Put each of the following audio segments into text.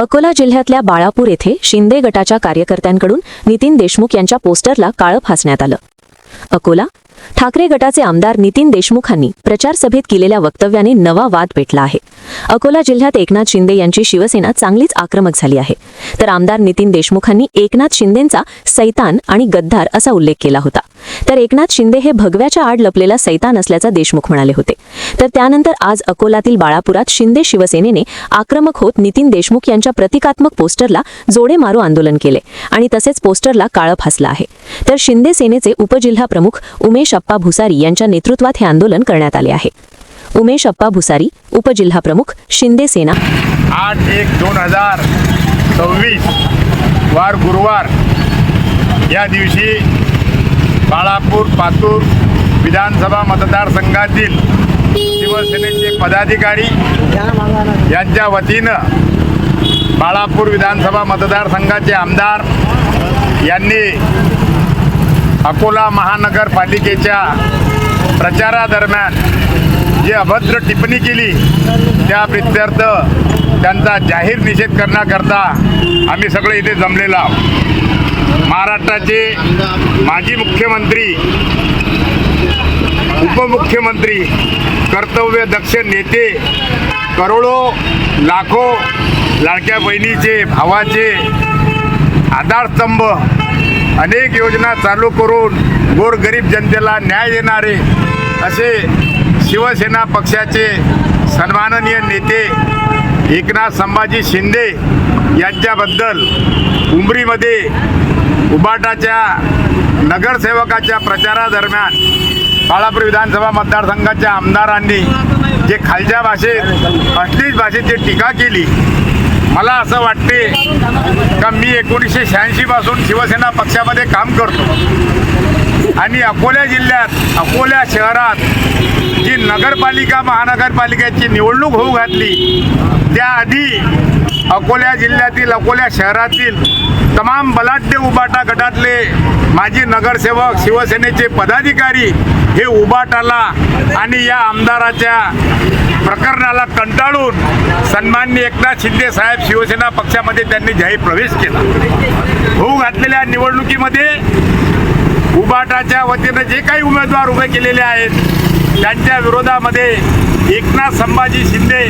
अकोला जिल्ह्यातल्या बाळापूर येथे शिंदे गटाच्या कार्यकर्त्यांकडून नितीन देशमुख यांच्या पोस्टरला काळं फासण्यात आलं. अकोला ठाकरे गटाचे आमदार नितीन देशमुखांनी प्रचार सभेत केलेल्या वक्तव्याने नवा वाद पेटला आहे. अकोला जिल्ह्यात एकनाथ शिंदे यांची शिवसेना चांगलीच आक्रमक झाली आहे. तर आमदार नितीन देशमुखांनी एकनाथ शिंदेंचा सैतान आणि गद्दार असा उल्लेख केला होता. तर एकनाथ शिंदे हे भगव्याच्या आड लपलेला सैतान असल्याचा देशमुख म्हणाले होते. तर त्यानंतर आज अकोलातील बाळापुरात शिंदे शिवसेनेने आक्रमक होत नितीन देशमुख यांच्या प्रतिकात्मक पोस्टरला जोडे मारू आंदोलन केले आणि तसेच पोस्टरला काळं फासलं आहे. तर शिंदे सेनेचे उपजिल्हा प्रमुख उमेश अप्पा भुसारी यांच्या नेतृत्वात हे आंदोलन करण्यात आले आहे. उमेश अप्पा भुसारी उपजिल्हा प्रमुख शिंदे सेना. आठ एक दोन हजार सव्वीस वार गुरुवार या दिवशी बाळापूर पातूर विधानसभा मतदारसंघातील शिवसेनेचे पदाधिकारी यांच्या वतीनं बाळापूर विधानसभा मतदारसंघाचे आमदार यांनी अकोला महानगरपालिकेच्या प्रचारादरम्यान जी अभद्र टिप्पणी केली त्या प्रित्यर्थ त्यांचा जाहीर निषेध करण्याकरता आम्ही सगळे इथे जमलेलो आहोत. महाराष्ट्राचे माजी मुख्यमंत्री उपमुख्यमंत्री कर्तव्य दक्ष नेते करोडो लाखो लाडक्या बहिणीचे भावाचे आधारस्तंभ अनेक योजना चालू करून गोरगरीब जनतेला न्याय देणारे असे शिवसेना पक्षाचे सन्माननीय नेते एकनाथ संभाजी शिंदे यांच्याबद्दल उमरीमध्ये उबाटाच्या नगरसेवकाच्या प्रचारादरम्यान बाळापूर विधानसभा मतदारसंघाच्या आमदारांनी जे खालच्या भाषेत अश्लील भाषेत जे टीका केली मला असं वाटते का मी एकोणीसशे शहाऐंशीपासून शिवसेना पक्षामध्ये काम करतो. आणि अकोला जिल्ह्यात अकोला शहरात जी नगरपालिका महानगरपालिकेची निवडणूक होऊ घातली त्याआधी अकोला जिल्ह्यातील अकोला शहरातील तमाम बलाढ्य उबाटा गटातले माजी नगरसेवक शिवसेनेचे पदाधिकारी हे उबाटाला आणि या आमदाराच्या प्रकरणाला कंटाळून सन्माननीय एकनाथ शिंदे साहेब शिवसेना पक्षामध्ये त्यांनी जाहीर प्रवेश केला. होऊ घातलेल्या निवडणुकीमध्ये उबाटाच्या वतीनं जे काही उमेदवार उभे केलेले आहेत त्यांच्या विरोधामध्ये एकनाथ संभाजी शिंदे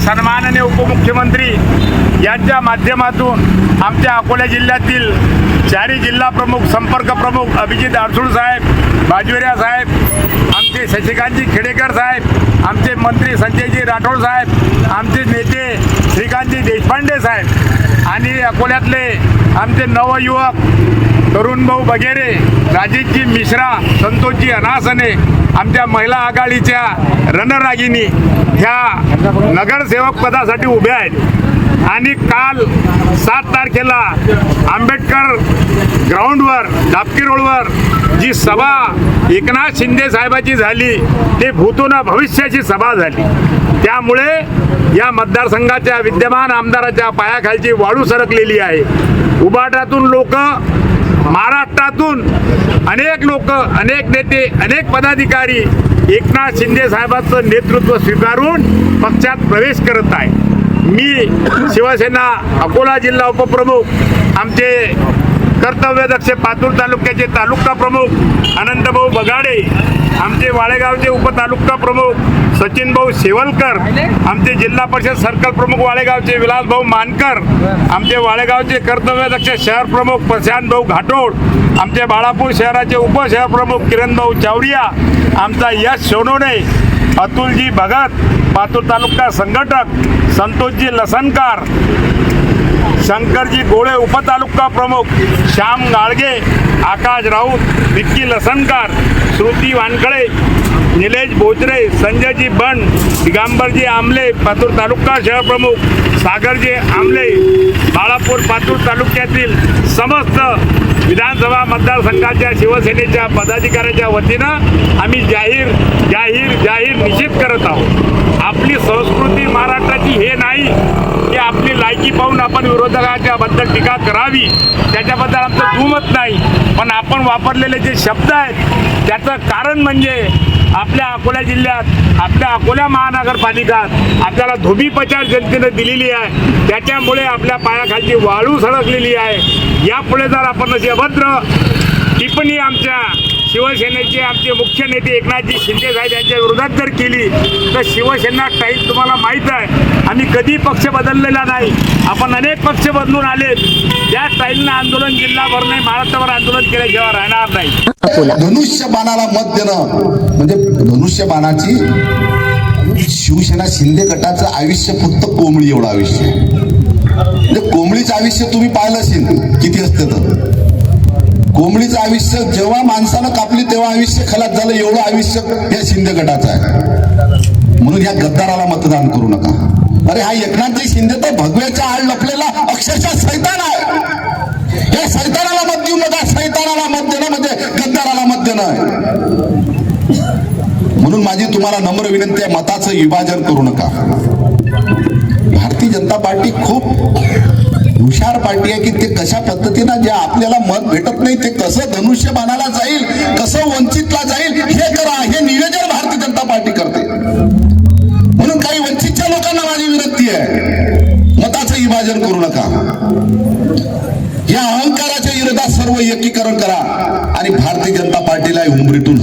सन्माननीय उपमुख्यमंत्री यांच्या माध्यमातून आमच्या अकोला जिल्ह्यातील चारी जिल्हा प्रमुख संपर्क प्रमुख अभिजित अडसूळ साहेब बाजवेऱ्या साहेब आमचे शशिकांतजी खेडेकर साहेब आमचे मंत्री संजयजी राठोड साहेब आमचे नेते श्रीकांतजी देशपांडे साहेब आणि अकोल्यातले आमचे नवयुवक तरुण भाऊ वगैरे राजेशजी मिश्रा संतोषजी अनासने आमच्या महिला आघाडीच्या रणरागिनी ह्या नगरसेवक पदासाठी उभ्या आहेत. आणि काल सात तारखेला आंबेडकर ग्राउंडवर दापकी रोडवर जी सभा एकनाथ शिंदे साहेबाची झाली ते भूतून भविष्याची सभा झाली. त्यामुळे या मतदारसंघाच्या विद्यमान आमदाराच्या पायाखालची वाळू सरकलेली आहे. उबाटातून लोक महाराष्ट्रातून अनेक लोक अनेक नेते अनेक पदाधिकारी एकनाथ शिंदे साहेबांचं नेतृत्व स्वीकारून पक्षात प्रवेश करत आहे मी शिवसेना अकोला जिल्हा उपप्रमुख आमचे कर्तव्यदक्ष पातूर तालुक्याचे तालुका प्रमुख अनंतभाऊ बगाडे आमचे वाळेगावचे उपतालुका प्रमुख सचिन भाऊ शेवलकर आमचे जिल्हा परिषद सर्कल प्रमुख वाळेगावचे विलासभाऊ मानकर आमचे वाळेगावचे कर्तव्यदक्ष शहर प्रमुख प्रशांत भाऊ घाटोड आमचे बाळापूर शहराचे उपशहर प्रमुख किरण भाऊ चावरिया आमचा यश सोनोने अतुलजी भगत पातूर तालुका संघटक संतोषजी लसनकार शंकरजी गोळे उपतालुका प्रमुख श्याम गाळगे आकाश राऊत विक्की लसनकार श्रुती वानखळे निलेश बोचरे संजयजी बंड दिगांबरजी आमले पातूर तालुका शहरप्रमुख सागरजी आमले बाळापूर पातूर तालुक्यातील समस्त विधानसभा मतदारसंघाच्या शिवसेनेच्या पदाधिकाऱ्याच्या वतीनं आम्ही जाहीर जाहीर जाहीर निषेध करत आहोत. आपली संस्कृती महाराष्ट्राची हे नाही आपली लायकी पाहून आपण विरोधकाच्या बद्दल टीका करावी. त्याच्याबद्दल आमचं दुमत नाही. पण आपण वापरलेले जे शब्द आहेत त्याचं कारण म्हणजे आपल्या अकोला जिल्ह्यात आपल्या अकोला महानगरपालिका आपल्याला धोबी पचार जनतेनं दिलेली आहे. त्याच्यामुळे आपल्या पायाखालची वाळू सडकलेली आहे. यापुढे जर आपण अशी अभद्र टिप्पणी आमच्या शिवसेनेचे आमचे मुख्य नेते एकनाथजी शिंदे साहेब यांच्या विरोधात जर केली तर शिवसेना टाईप तुम्हाला माहीत आहे. आम्ही कधी पक्ष बदललेला नाही. आपण अनेक पक्ष बदलून आले त्या स्टाईलनं आंदोलन जिल्हाभर नाही महाराष्ट्रभर आंदोलन केल्याशिवाय राहणार नाही. धनुष्यबाणाला धनुष्य बाणाला मत देणं म्हणजे धनुष्य बाणाची शिवसेना शिंदे गटाचं आयुष्य फक्त कोंबडी एवढं आयुष्य म्हणजे कोंबडीचं आयुष्य तुम्ही पाहिलं असेल किती असतं तर. कोंबडीचं आयुष्य जेव्हा माणसानं कापली तेव्हा आयुष्य खलात झालं. एवढं आयुष्य या शिंदे गटाचं आहे. म्हणून या गद्दाराला मतदान करू नका. अरे हा एकनाथजी शिंदे तर भगव्याच्या आड लपलेला अक्षरशः सैतान आहे. या सैतानाला मत देऊ नका. सैतानाला मत देणं म्हणजे गद्दाराला मत देणं आहे. म्हणून माझी तुम्हाला नम्र विनंती आहे मताचं विभाजन करू नका. भारतीय जनता पार्टी खूप हुशार पार्टी आहे की ते कशा पद्धतीनं जे आपल्याला मत भेटत नाही ते कसं धनुष्य बाणाला जाईल कसं वंचितला जाईल हे करा हे नियोजन भारतीय जनता पार्टी करते. म्हणून काही वंचितच्या लोकांना माझी विनंती आहे मताचं विभाजन करू नका. या अहंकाराच्या विरोधात सर्व एकीकरण करा आणि भारतीय जनता पार्टीला उमरीतून